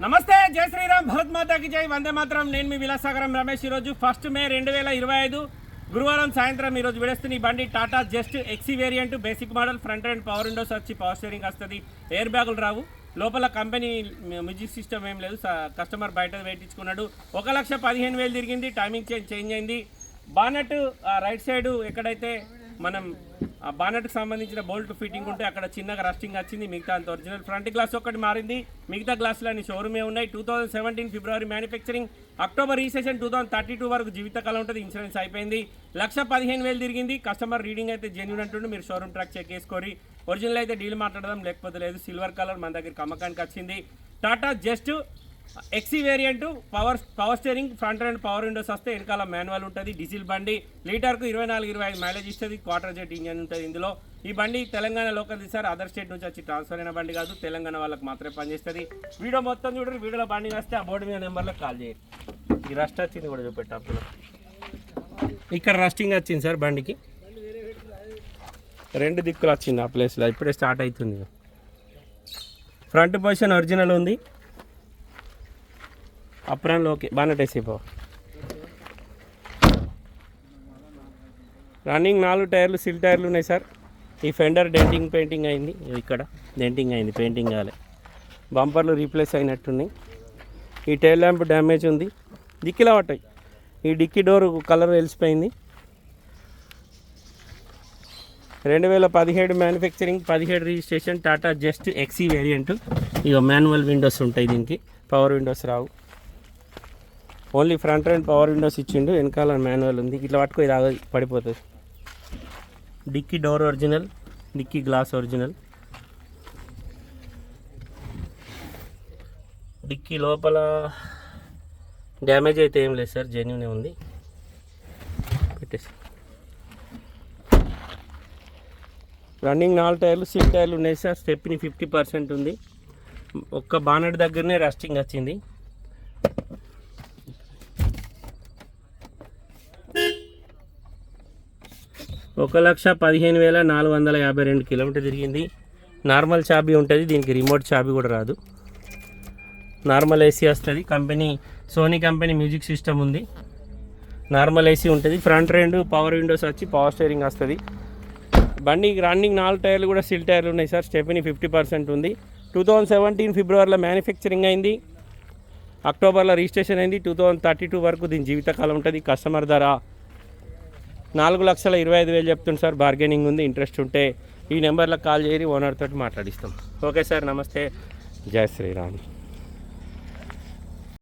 నమస్తే జై శ్రీరామ్ భరత్ మాతాకి జై. వందే మాత్రం. నేను మీ విలాసాగరం రమేష్ ఈరోజు. ఫస్ట్ మే రెండు వేల ఇరవై ఐదు గురువారం సాయంత్రం ఈరోజు విడేస్తున్న ఈ బండి Tata Zest XE variant basic model front and power windows వచ్చి పవర్ స్టీరింగ్ వస్తుంది. ఎయిర్ బ్యాగులు రావు. లోపల కంపెనీ మ్యూజిక్ సిస్టమ్ ఏం లేదు. స- కస్టమర్ బయట వేయించుకున్నాడు. ఒక లక్ష పదిహేను వేలు తిరిగింది. టైమింగ్ చేంజ్ చేంజ్ అయింది. బానెట్ ఆ రైట్ సైడ్ ఎక్కడైతే మనం ఆ బానెట్కి సంబంధించిన బోల్ట్ ఫిట్టింగ్ ఉంటే అక్కడ చిన్నగా రస్టింగ్ వచ్చింది మిగతా అంత ఒరిజినల్ ఫ్రంట్ గ్లాస్ ఒకటి మారింది. మిగతా గ్లాసులన్నీ షోరూమే ఉన్నాయి. Two thousand seventeen February manufacturing October recession two thousand thirty two వరకు జీవితకాలం ఉంటుంది. ఇన్సూరెన్స్ అయిపోయింది. లక్ష పదిహేను వేలు తిరిగింది. కస్టమర్ రీడింగ్ అయితే జెన్యున్ అంటుండే. మీరు షోరూమ్ ట్రాక్ చెక్ చేసుకోరి. ఒరిజినల్ అయితే డీల్ మాట్లాడదాం లేకపోతే లేదు. సిల్వర్ కలర్ మన దగ్గర అమ్మకానికి వచ్చింది. Tata Zest XE variant power power steering front and power windows వస్తే వెనకాల మాన్యువల్ ఉంటుంది డీజిల్ బండి. లీటర్కు ఇరవై నాలుగు ఇరవై ఐదు మైలేజ్ ఇస్తుంది క్వార్టర్ జెట్ ఇంజన్ ఉంటుంది ఇందులో. ఈ బండి తెలంగాణ లోకల్ తీసారు అదర్ స్టేట్ నుంచి వచ్చి ట్రాన్స్ఫర్ అయిన బండి కాదు తెలంగాణ వాళ్ళకి మాత్రమే పనిచేస్తుంది. వీడియో మొత్తం చూడండి వీడియోలో బండి వస్తే ఆ బోర్డు మీద నెంబర్లో కాల్ చేయండి. ఈ రస్ట్ వచ్చింది కూడా చూపెట్టు అప్పుడు ఇక్కడ రస్టింగ్ వచ్చింది సార్ బండికి. రెండు దిక్కులు వచ్చింది ఆ ప్లేస్లో ఇప్పుడే స్టార్ట్ అవుతుంది. ఫ్రంట్ పొజిషన్ ఒరిజినల్ ఉంది. అప్రాన్లో ఓకే బాగా టేసిపో రన్నింగ్ నాలుగు టైర్లు సిల్ టైర్లు ఉన్నాయి సార్. ఈ ఫెండర్ డెంటింగ్ పెయింటింగ్ అయింది. ఇక్కడ డెంటింగ్ అయింది పెయింటింగ్ కాలే. బంపర్లు రీప్లేస్ అయినట్టున్నాయి. ఈ టైల్ ల్యాంప్ డ్యామేజ్ ఉంది. డిక్కీలో పట్టాయి ఈ డిక్కీ డోర్ కలర్ వెలిసిపోయింది రెండు వేల పదిహేడు మ్యానుఫ్యాక్చరింగ్ పదిహేడు registration Tata Zest XE variant ఇక మాన్యువల్ విండోస్ ఉంటాయి దీనికి. Power windows Rao. Only front and power windows ఇచ్చిండు వెనకాల మాన్యువల్ ఉంది. ఇట్లా పట్టుకో ఇది ఆగదు పడిపోతుంది. Dickey door original dickey glass original. Dickey లోపల డ్యామేజ్ అయితే ఏం లేదు సార్ జెన్యునే ఉంది. పెట్టేసి. రన్నింగ్ నాలుగు టైర్లు సిక్స్ టైర్లు ఉన్నాయి సార్ స్టెప్ని ఫిఫ్టీ పర్సెంట్ ఉంది. ఒక్క బానెట్ దగ్గరనే రస్టింగ్ వచ్చింది. ఒక లక్ష పదిహేను వేల నాలుగు వందల యాభై రెండు కిలోమీటర్ తిరిగింది. నార్మల్ చాబీ ఉంటుంది దీనికి రిమోట్ చాబీ కూడా రాదు. నార్మల్ ఏసీ వస్తుంది company Sony company music system ఉంది. నార్మల్ ఏసీ ఉంటుంది ఫ్రంట్ రెండు పవర్ విండోస్ వచ్చి పవర్ స్టీరింగ్ వస్తుంది. బండి రన్నింగ్ నాలుగు టైర్లు కూడా సిల్ టైర్లు ఉన్నాయి సార్ స్టెప్ని ఫిఫ్టీ పర్సెంట్ ఉంది. టూ థౌజండ్ సెవెంటీన్ ఫిబ్రవరిలో మ్యానుఫ్యాక్చరింగ్ అయింది. అక్టోబర్లో రిజిస్ట్రేషన్ అయింది టూ థౌజండ్ థర్టీ టూ వరకు దీని జీవితకాలం ఉంటుంది కస్టమర్ ధర నాలుగు లక్షల ఇరవై ఐదు వేలు చెప్తుంది సార్. బార్గెనింగ్ ఉంది ఇంట్రెస్ట్ ఉంటే ఈ నెంబర్లో కాల్ చేసి ఓనర్ తోటి మాట్లాడిస్తాం. ఓకే సార్ నమస్తే. జై శ్రీరామ్.